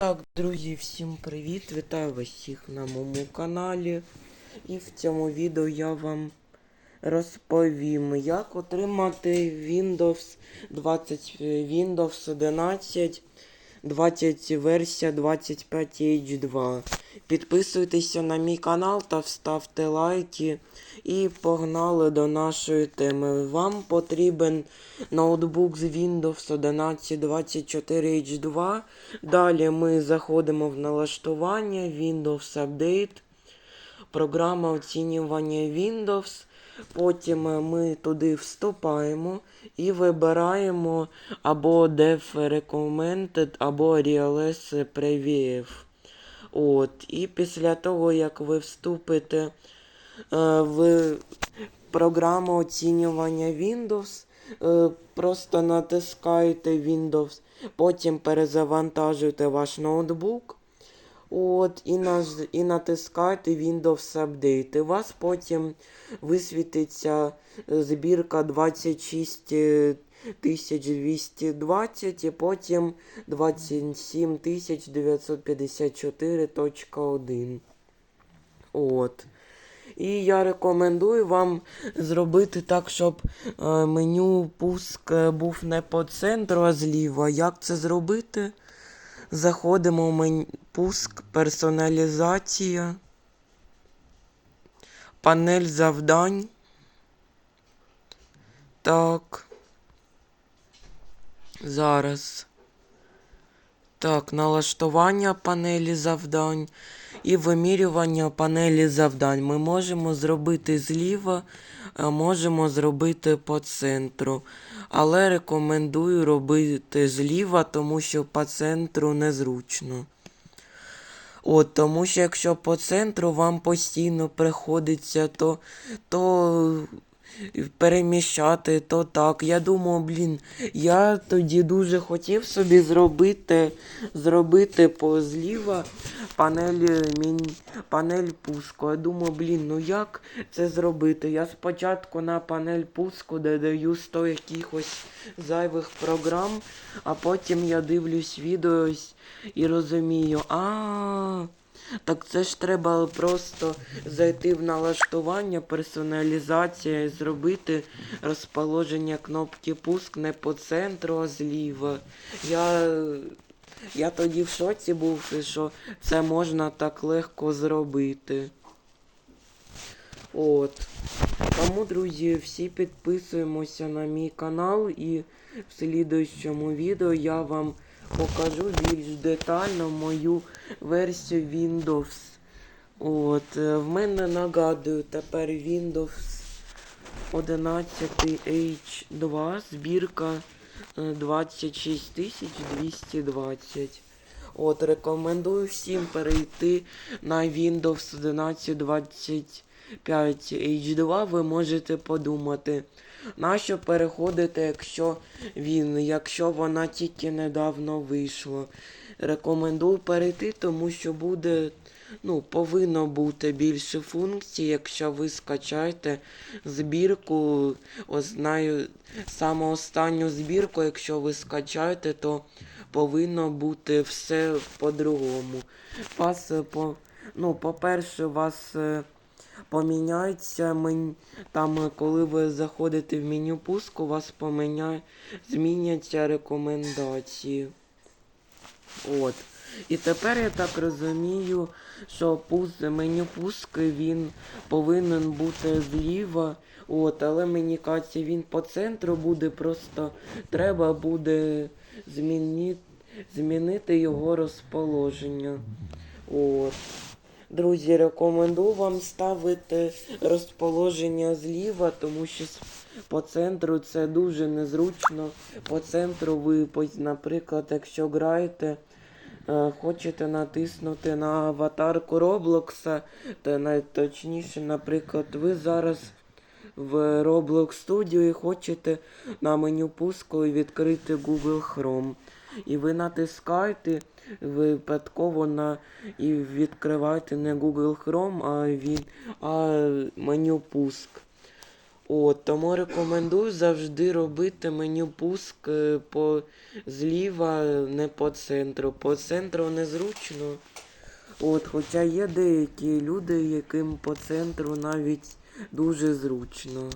Так, друзі, всім привіт! Вітаю вас всіх на моєму каналі. І в цьому відео я вам розповім, як отримати Windows 20 е, Windows 11 20 версія 25 H2. Підписуйтеся на мій канал та вставте лайки. І погнали до нашої теми. Вам потрібен ноутбук з Windows 11 24 H2. Далі ми заходимо в налаштування Windows Update, програма оцінювання Windows. Потім е, ми туди вступаємо і вибираємо або Dev Recommended, або RLS Preview. От. І після того, як ви вступите е, в програму оцінювання Windows, е, просто натискаєте Windows, потім перезавантажуєте ваш ноутбук. От, і, наж, і натискаєте Windows Update. У вас потім висвітиться е, збірка 26 е, 1220 і потім 27 954.1. От. І я рекомендую вам зробити так, щоб е, меню пуск був не по центру, а зліва. Як це зробити? Заходимо в меню пуск, персоналізація, панель завдань. Так. Зараз. Так, налаштування панелі завдань і вимірювання панелі завдань. Ми можемо зробити зліва, можемо зробити по центру. Але рекомендую робити зліва, тому що по центру незручно. От, тому що якщо по центру вам постійно приходиться, то, то переміщати, то так. Я думав, блін, я тоді дуже хотів собі зробити, зробити по зліва панель, мінь, панель пуску. Я думав, блін, ну як це зробити? Я спочатку на панель пуску додаю 100 якихось зайвих програм, а потім я дивлюсь відео і розумію, а. Так це ж треба просто зайти в налаштування, персоналізація і зробити розположення кнопки пуск не по центру, а зліва. Я, я тоді в шоці був, що це можна так легко зробити. От. Тому, друзі, всі підписуємося на мій канал і в слідуючому відео я вам покажу більш детально мою версію Windows. От, е, в мене нагадую тепер Windows 11 H2, збірка е, 26220. От, рекомендую всім перейти на Windows 11 25 H2. Ви можете подумати, нащо переходити, якщо він, якщо вона тільки недавно вийшла. Рекомендую перейти, тому що буде, ну, повинно бути більше функцій, якщо ви скачаєте збірку, знаю, саме останню збірку, якщо ви скачаєте, то повинно бути все по-другому. Вас, е, по, ну, по-перше, вас. Поміняється мен... там, е, коли ви заходите в меню пуску, у вас поміняє... зміняться рекомендації. От. І тепер я так розумію, що пус... меню пуск він повинен бути зліва. От, але мені кажеться, він по центру буде, просто треба буде змінити, змінити його розположення. От. Друзі, рекомендую вам ставити розположення зліва, тому що по центру це дуже незручно. По центру ви, наприклад, якщо граєте, е, хочете натиснути на аватарку Роблокса, то найточніше, наприклад, ви зараз в Roblox Studio і хочете на меню пуску відкрити Google Chrome. І ви натискаєте випадково на і відкриваєте не Google Chrome, а він а меню пуск. От, тому рекомендую завжди робити меню пуск е, по зліва, не по центру. По центру незручно. От, хоча є деякі люди, яким по центру навіть дуже зручно.